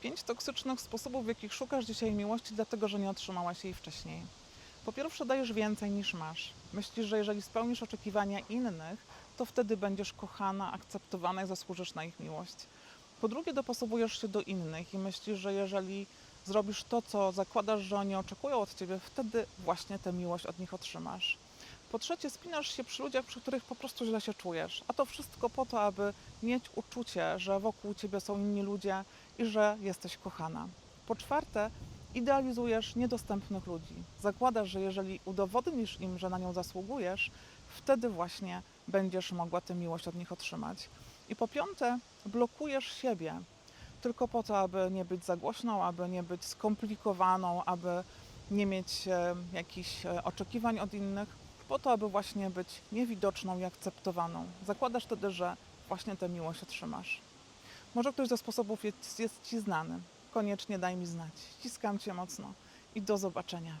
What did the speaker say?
Pięć toksycznych sposobów, w jakich szukasz dzisiaj miłości, dlatego że nie otrzymałaś jej wcześniej. Po pierwsze, dajesz więcej niż masz. Myślisz, że jeżeli spełnisz oczekiwania innych, to wtedy będziesz kochana, akceptowana i zasłużysz na ich miłość. Po drugie, dopasowujesz się do innych i myślisz, że jeżeli zrobisz to, co zakładasz, że oni oczekują od ciebie, wtedy właśnie tę miłość od nich otrzymasz. Po trzecie, spinasz się przy ludziach, przy których po prostu źle się czujesz. A to wszystko po to, aby mieć uczucie, że wokół ciebie są inni ludzie i że jesteś kochana. Po czwarte, idealizujesz niedostępnych ludzi. Zakładasz, że jeżeli udowodnisz im, że na nią zasługujesz, wtedy właśnie będziesz mogła tę miłość od nich otrzymać. I po piąte, blokujesz siebie tylko po to, aby nie być za głośną, aby nie być skomplikowaną, aby nie mieć jakichś e, oczekiwań od innych, po to, aby właśnie być niewidoczną i akceptowaną. Zakładasz wtedy, że właśnie tę miłość otrzymasz. Może ktoś ze sposobów jest, jest Ci znany. Koniecznie daj mi znać. Ściskam Cię mocno i do zobaczenia.